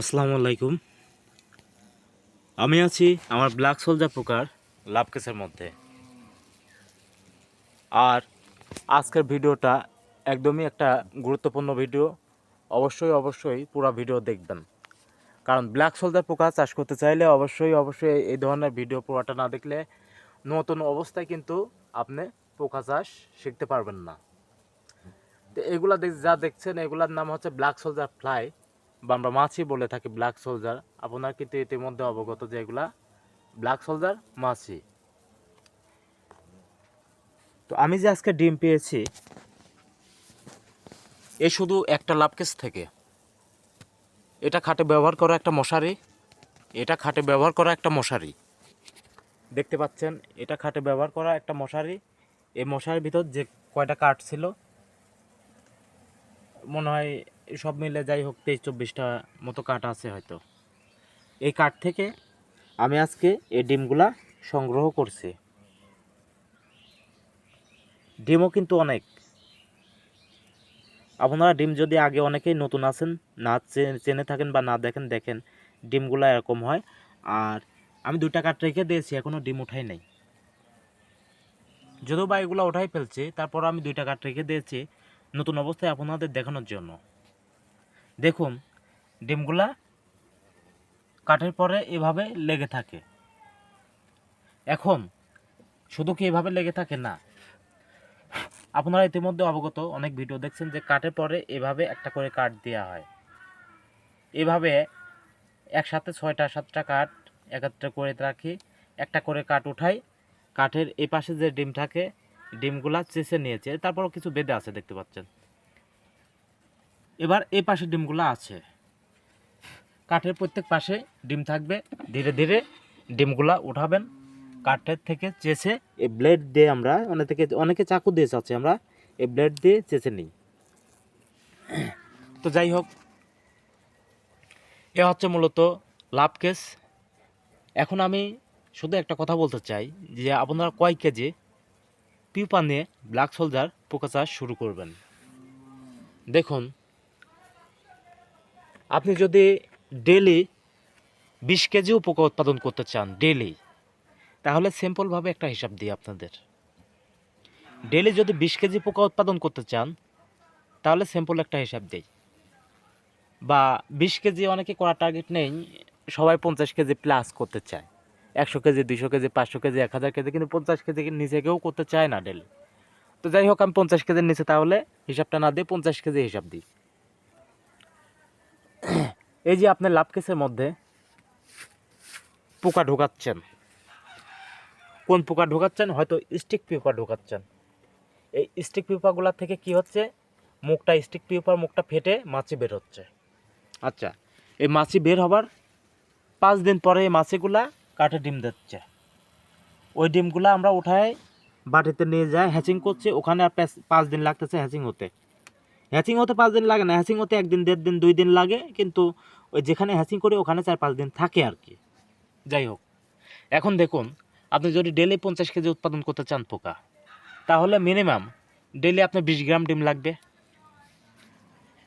আসসালামু আলাইকুম। আমি আছি আমার ব্ল্যাক সোলজার পোকার লাভ কেসের মধ্যে। আর আজকের ভিডিওটা একদমই একটা গুরুত্বপূর্ণ ভিডিও। অবশ্যই অবশ্যই পুরো ভিডিও দেখবেন। কারণ ব্ল্যাক সোলজার পোকা চাষ করতে চাইলে অবশ্যই অবশ্যই এই ধরনের ভিডিও পুরোটা না দেখলে নতুন অবস্থায় কিন্তু আপনি পোকা চাষ শিখতে পারবেন না। তো এগুলা দেখ, যা দেখছেন এগুলার নাম হচ্ছে ব্ল্যাক সোলজার ফ্লাই বা আমরা মাছি বলে থাকি ব্ল্যাক সোলজার আপনার কিন্তু ইতিমধ্যে অবগত যে এগুলা ব্ল্যাক সোলজার মাছি। তো আমি যে আজকে ডিম পেয়েছি, এ শুধু একটা লাভকেস থেকে। এটা খাটে ব্যবহার করা একটা মশারি, এটা খাটে ব্যবহার করা একটা মশারি। দেখতে পাচ্ছেন, এটা খাটে ব্যবহার করা একটা মশারি। এই মশারির ভিতর যে কয়টা কাঠ ছিল, মনে হয় সব মিলে যাই হোক, তেইশ চব্বিশটা মতো কাঠ আছে হয়তো। এই কাঠ থেকে আমি আজকে এই ডিমগুলা সংগ্রহ করছি। ডিমও কিন্তু অনেক। আপনারা ডিম যদি আগে অনেকেই নতুন আছেন, না চেনে থাকেন বা না দেখেন দেখেন ডিমগুলা এরকম হয়। আর আমি দুইটা কাঠ রেখে দিয়েছি এখনও ডিম উঠাই নাই। যদিও বা এগুলো উঠাই ফেলছে তারপর আমি দুইটা কাঠ রেখে দিয়েছি, নতুন অবস্থায় আপনাদের দেখানোর জন্য। দেখুন, ডিমগুলা কাঠের পরে এভাবে লেগে থাকে। এখন, শুধু কি এভাবে লেগে থাকে? না। আপনারা ইতিমধ্যে অবগত, অনেক ভিডিও দেখছেন যে কাঠের পরে এভাবে একটা করে কাঠ দেওয়া হয়। এভাবে একসাথে ছয়টা, সাতটা কাঠ একত্রে করে রাখি, একটা করে কাঠ উঠাই, কাঠের এই পাশে যে ডিম থাকে, ডিমগুলা চেঁচে নিয়েছে। তারপরও কিছু বেঁধে আছে, দেখতে পাচ্ছেন। এবার এই পাশে ডিমগুলো আছে। কাঠের প্রত্যেক পাশে ডিম থাকবে। ধীরে ধীরে ডিমগুলা উঠাবেন। কাঠের থেকে চেঁচে এই ব্লেড দিয়ে আমরা অনেক থেকে অনেকে চাকু দিয়ে চাচ্ছি আমরা, এই ব্লেড দিয়ে চেঁচে নিই। তো যাই হোক, এ হচ্ছে মূলত লাভ কেস। এখন আমি শুধু একটা কথা বলতে চাই যে আপনারা কয় কেজি পিউপা নিয়ে ব্ল্যাক সোলজার পোকা চাষ শুরু করবেন? দেখুন আপনি যদি ডেলি বিশ কেজিও পোকা উৎপাদন করতে চান ডেলি তাহলে সিম্পলভাবে একটা হিসাব দিই আপনাদের। ডেলি যদি বিশ কেজি পোকা উৎপাদন করতে চান, তাহলে সিম্পল একটা হিসাব দিই। বা বিশ কেজি অনেকে করা টার্গেট নেই, সবাই পঞ্চাশ কেজি প্লাস করতে চায়। একশো কেজি দুশো কেজি, পাঁচশো কেজি, এক হাজার কেজি, কিন্তু পঞ্চাশ কেজি নিচে কেউ করতে চায় না ডেলি তো যাই হোক, আমি পঞ্চাশ কেজির নিচে তাহলে হিসাবটা না দিয়ে পঞ্চাশ কেজি হিসাব দিই। এই যে আপনার লাভ কেসের মধ্যে পোকা ঢোকাচ্ছেন। কোন পোকা ঢোকাচ্ছেন? হয়তো স্টিক পিউপা ঢোকাচ্ছেন। এই স্টিক পিউপাগুলা থেকে কি হচ্ছে? মুখটা স্টিক পিউপার মুখটা ফেটে মাছি বের হচ্ছে। আচ্ছা এই মাছি বের হবার পাঁচ দিন পরে এই মাছিগুলা কাঠে ডিম দিচ্ছে। ওই ডিমগুলা আমরা উঠায় বাটিতে নিয়ে যাই হ্যাচিং করছে। ওখানে আর পাঁচ দিন লাগতেছে হ্যাচিং হতে। হ্যাচিং হতে পাঁচ দিন লাগে না হ্যাচিং হতে একদিন, দেড় দিন, দুই দিন লাগে, কিন্তু ওই যেখানে হ্যাচিং করি ওখানে চার পাঁচ দিন থাকে আর কি। যাই হোক, এখন দেখুন, আপনি যদি ডেলি পঞ্চাশ কেজি উৎপাদন করতে চান পোকা, তাহলে মিনিমাম ডেলি আপনার বিশ গ্রাম ডিম লাগবে।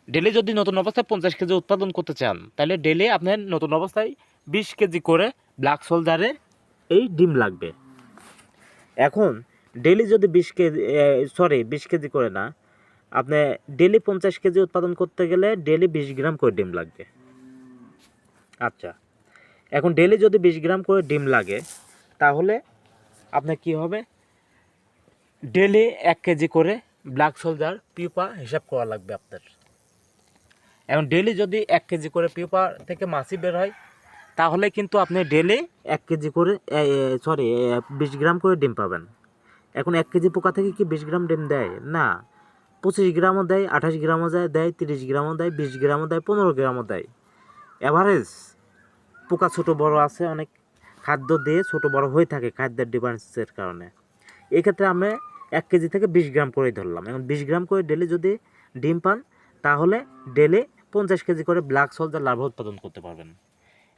ডেলি যদি নতুন অবস্থায় পঞ্চাশ কেজি উৎপাদন করতে চান, তাহলে ডেলি আপনার নতুন অবস্থায় বিশ কেজি করে ব্ল্যাক সোলজারের এই ডিম লাগবে। এখন ডেলি যদি বিশ কেজি সরি বিশ কেজি করে না আপনি ডেলি পঞ্চাশ কেজি উৎপাদন করতে গেলে ডেলি বিশ গ্রাম করে ডিম লাগবে। আচ্ছা এখন ডেলি যদি বিশ গ্রাম করে ডিম লাগে, তাহলে আপনার কি হবে? ডেলি এক কেজি করে ব্ল্যাক সোলজার পিউপা হিসাব করা লাগবে আপনার। এখন ডেলি যদি এক কেজি করে পিউপা থেকে মাছি বের হয়, তাহলে কিন্তু আপনি ডেলি এক কেজি করে সরি বিশ গ্রাম করে ডিম পাবেন। এখন এক কেজি পোকা থেকে কি বিশ গ্রাম ডিম দেয়? না। পঁচিশ গ্রামও দেয়, আঠাশ গ্রামও দেয় দেয়, তিরিশ গ্রামও দেয়, বিশ গ্রামও দেয়, পনেরো গ্রামও দেয়। অ্যাভারেজ পোকা ছোট বড় আছে, অনেক খাদ্য দিয়ে ছোট বড় হয়ে থাকে খাদ্যের ডিফারেন্সের কারণে। এক্ষেত্রে আমি এক কেজি থেকে বিশ গ্রাম করেই ধরলাম। এখন বিশ গ্রাম করে ডেলি যদি ডিম পান, তাহলে ডেলি পঞ্চাশ কেজি করে ব্ল্যাক সোলজার লার্ভা উৎপাদন করতে পারবেন।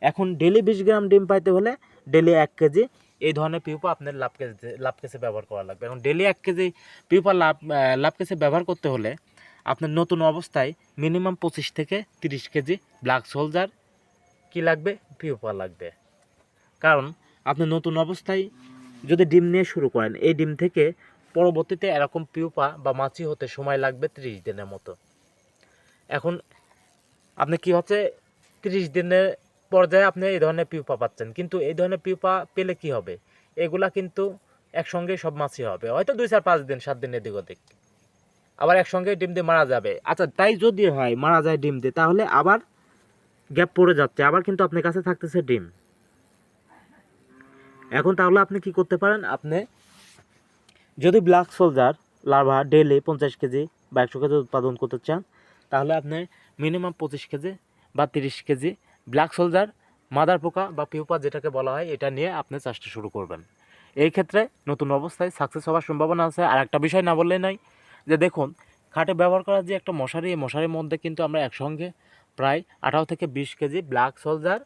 এখন ডেলি বিশ গ্রাম ডিম পাইতে হলে ডেলি এক কেজি এই ধরনের পিউপা আপনার লাভ কেসে লাভ কেসে ব্যবহার করা লাগবে। এখন ডেলি এক কেজি পিউপা লাভ লাভ কেসে ব্যবহার করতে হলে আপনার নতুন অবস্থায় মিনিমাম পঁচিশ থেকে তিরিশ কেজি ব্ল্যাক সোলজার কি লাগবে? পিউপা লাগবে। কারণ আপনি নতুন অবস্থায় যদি ডিম নিয়ে শুরু করেন, এই ডিম থেকে পরবর্তীতে এরকম পিউপা বা মাছি হতে সময় লাগবে ত্রিশ দিনের মতো। এখন আপনি কি হচ্ছে ত্রিশ দিনের পর্যায়ে আপনি এই ধরনের পিউপা পাচ্ছেন। কিন্তু এই ধরনের পিউপা পেলে কি হবে? এগুলা কিন্তু একসঙ্গে সব মাছই হবে। হয়তো দুই চার পাঁচ দিন, সাত দিন এদিক ওদিক। আবার একসঙ্গে ডিম দিয়ে মারা যাবে। আচ্ছা তাই যদি হয়, মারা যায় ডিম দিয়ে, তাহলে আবার গ্যাপ পড়ে যাচ্ছে। আবার কিন্তু আপনার কাছে থাকতেছে ডিম। এখন তাহলে আপনি কি করতে পারেন? আপনি যদি ব্ল্যাক সোলজার লার্ভা ডেলি পঞ্চাশ কেজি বা একশো কেজি উৎপাদন করতে চান, তাহলে আপনি মিনিমাম পঁচিশ কেজি বা তিরিশ কেজি ব্ল্যাক সোলজার মাদার পোকা বা পিউপা যেটাকে বলা হয়, এটা নিয়ে আপনি চাষটা শুরু করবেন। এই ক্ষেত্রে নতুন অবস্থায় সাকসেস হওয়ার সম্ভাবনা আছে। আর একটা বিষয় না বললেই নাই যে দেখুন, খাটে ব্যবহার করা যে একটা মশারি, এই মশারির মধ্যে কিন্তু আমরা একসঙ্গে প্রায় আঠারো থেকে বিশ কেজি ব্ল্যাক সোলজার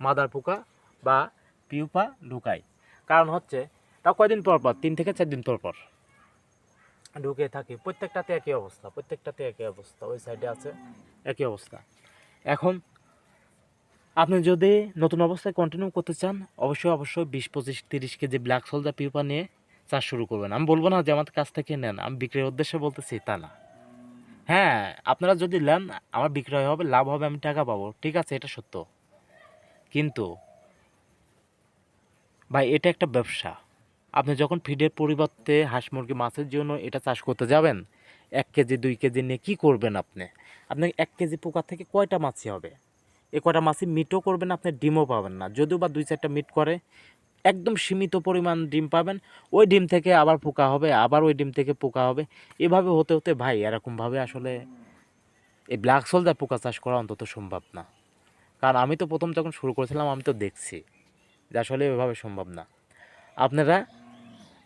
মাদার পোকা বা পিউপা ঢুকাই। কারণ হচ্ছে তা কয়দিন পর পর? তিন থেকে চার দিন পর পর ঢুকে থাকি। প্রত্যেকটাতে একই অবস্থা, প্রত্যেকটাতে একই অবস্থা, ওই সাইডে আছে একই অবস্থা। এখন আপনি যদি নতুন অবস্থায় কন্টিনিউ করতে চান, অবশ্যই অবশ্যই বিশ, পঁচিশ, তিরিশ কেজি ব্ল্যাক সোলজার পিউপা নিয়ে চাষ শুরু করবেন। আমি বলব না যে আমার কাছ থেকে নেন, আমি বিক্রির উদ্দেশ্যে বলতেছি তা না। হ্যাঁ আপনারা যদি নেন, আমার বিক্রয় হবে, লাভ হবে, আমি টাকা পাবো, ঠিক আছে, এটা সত্য। কিন্তু ভাই, এটা একটা ব্যবসা। আপনি যখন ফিডের পরিবর্তে হাঁস, মুরগি, মাছের জন্য এটা চাষ করতে যাবেন, এক কেজি, দুই কেজি নিয়ে কী করবেন আপনি? আপনি এক কেজি পোকা থেকে কয়টা মাছি হবে? এ কটা মাছি মিটও করবেন, আপনি ডিমও পাবেন না। যদিও বা দুই চারটা মিট করে, একদম সীমিত পরিমাণ ডিম পাবেন। ওই ডিম থেকে আবার পোকা হবে, আবার ওই ডিম থেকে পোকা হবে। এভাবে হতে হতে ভাই, এরকমভাবে আসলে এই ব্ল্যাক সোলজার পোকা চাষ করা অন্তত সম্ভব না। কারণ আমি তো প্রথম যখন শুরু করেছিলাম, আমি তো দেখছি যে আসলে এভাবে সম্ভব না। আপনারা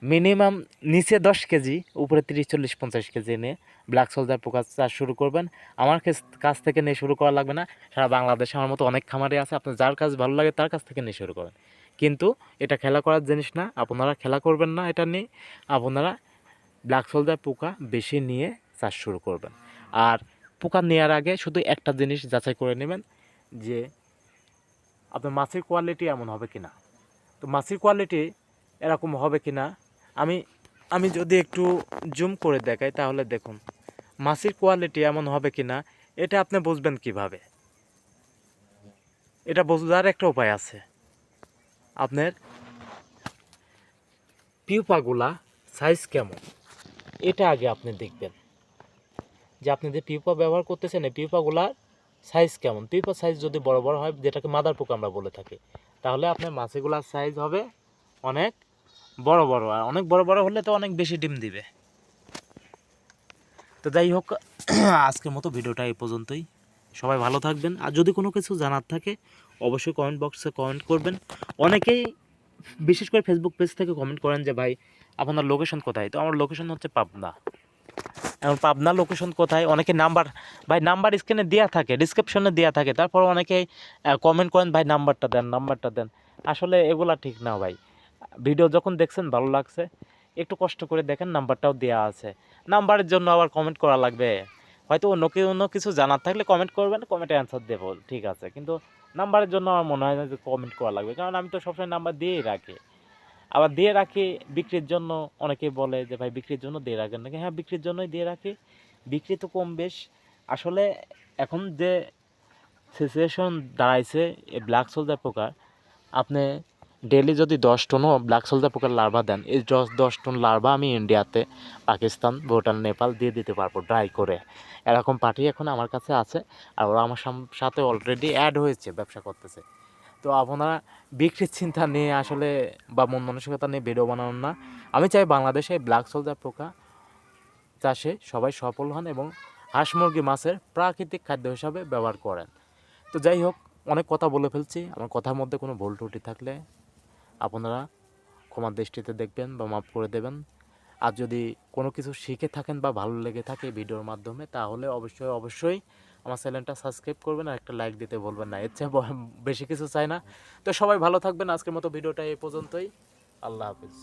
মিনিমাম নিচে দশ কেজি, উপরে তিরিশ, চল্লিশ, পঞ্চাশ কেজি নিয়ে ব্ল্যাক সোলজার পোকা চাষ শুরু করবেন। আমার কাছ- থেকে নিয়ে শুরু করা লাগবে না। সারা বাংলাদেশে আমার মতো অনেক খামারে আছে। আপনার যার কাজ ভালো লাগে তার কাছ থেকে নিয়ে শুরু করেন। কিন্তু এটা খেলা করার জিনিস না। আপনারা খেলা করবেন না এটা নিয়ে। আপনারা ব্ল্যাক সোলজার পোকা বেশি নিয়ে চাষ শুরু করবেন। আর পোকা নেওয়ার আগে শুধু একটা জিনিস যাচাই করে নেবেন যে আপনার মাছের কোয়ালিটি এমন হবে কি না তো মাছের কোয়ালিটি এরকম হবে কিনা আমি আমি যদি একটু জুম করে দেখাই তাহলে দেখুন মাছের কোয়ালিটি এমন হবে কি না এটা আপনি বুঝবেন কীভাবে? এটা বোঝার একটা উপায় আছে। আপনার পিউপাগুলা সাইজ কেমন? এটা আগে আপনি দেখবেন। যে আপনি যে পিউপা ব্যবহার করতেছেন, এই পিউপাগুলার সাইজ কেমন? পিউপা সাইজ যদি বড় বড় হয়, যেটাকে মাদার পোকা আমরা বলে থাকি, তাহলে আপনার মাছগুলার সাইজ হবে অনেক বড় বড়। আর অনেক বড় বড় হলে তো অনেক বেশি ডিম দিবে। তো যাই হোক, আজকের মতো ভিডিওটা এই পর্যন্তই। সবাই ভালো থাকবেন। আর যদি কোনো কিছু জানার থাকে, অবশ্যই কমেন্ট বক্সে কমেন্ট করবেন। অনেকেই বিশেষ করে ফেসবুক পেজ থেকে কমেন্ট করেন যে, ভাই, আপনার লোকেশন কোথায়? তো আমার লোকেশন হচ্ছে পাবনা। এখন পাবনা লোকেশন কোথায়? অনেকে নাম্বার ভাই নাম্বার স্ক্রিনে দেওয়া থাকে ডিসক্রিপশনে দেওয়া থাকে। তারপর অনেকেই কমেন্ট করেন, ভাই নাম্বারটা দেন নাম্বারটা দেন। আসলে এগুলা ঠিক না, ভাই। ভিডিও যখন দেখছেন, ভালো লাগছে, একটু কষ্ট করে দেখেন, নাম্বারটাও দেওয়া আছে। নাম্বারের জন্য আবার কমেন্ট করা লাগবে। হয়তো অন্য কেউ, অন্য কিছু জানার থাকলে কমেন্ট করবেন কমেন্টে অ্যান্সার দেবো, ঠিক আছে। কিন্তু নাম্বারের জন্য আমার মনে হয় না যে কমেন্ট করা লাগবে, কারণ আমি তো সবসময় নাম্বার দিয়েই রাখি। আবার দিয়ে রাখি বিক্রির জন্য অনেকে বলে যে, ভাই, বিক্রির জন্য দিয়ে রাখেন নাকি? হ্যাঁ বিক্রির জন্যই দিয়ে রাখি। বিক্রি তো কম বেশ। আসলে এখন যে সিচুয়েশন দাঁড়াইছে, এই ব্ল্যাক সোলজার পোকার, আপনি ডেলি যদি দশ টনও ব্ল্যাক সোলজার পোকার লার্ভা দেন, এই দশ দশ টন লার্ভা আমি ইন্ডিয়াতে, পাকিস্তান, ভুটান, নেপাল দিয়ে দিতে পারব ড্রাই করে। এরকম পার্টি এখন আমার কাছে আছে আর ওরা আমার সাথে অলরেডি অ্যাড হয়েছে, ব্যবসা করতেছে। তো আপনারা বিক্রির চিন্তা নিয়ে আসলে বা মন মানসিকতা নিয়ে ভিডিও বানানোর না। আমি চাই বাংলাদেশে ব্ল্যাক সোলজার পোকা চাষে সবাই সফল হন এবং হাঁস মুরগি মাছের প্রাকৃতিক খাদ্য হিসাবে ব্যবহার করেন। তো যাই হোক, অনেক কথা বলে ফেলছি। আমার কথার মধ্যে কোনো ভুল ত্রুটি থাকলে আপনারা ক্ষমার দৃষ্টিতে দেখবেন বা মাফ করে দেবেন। আর যদি কোনো কিছু শিখে থাকেন বা ভালো লেগে থাকে ভিডিওর মাধ্যমে, তাহলে অবশ্যই অবশ্যই আমার চ্যানেলটা সাবস্ক্রাইব করবেন আর একটা লাইক দিতে বলবেন না। এর চেয়ে বেশি কিছু চাই না। তো সবাই ভালো থাকবেন। আজকের মতো ভিডিওটা এই পর্যন্তই। আল্লাহ হাফিজ।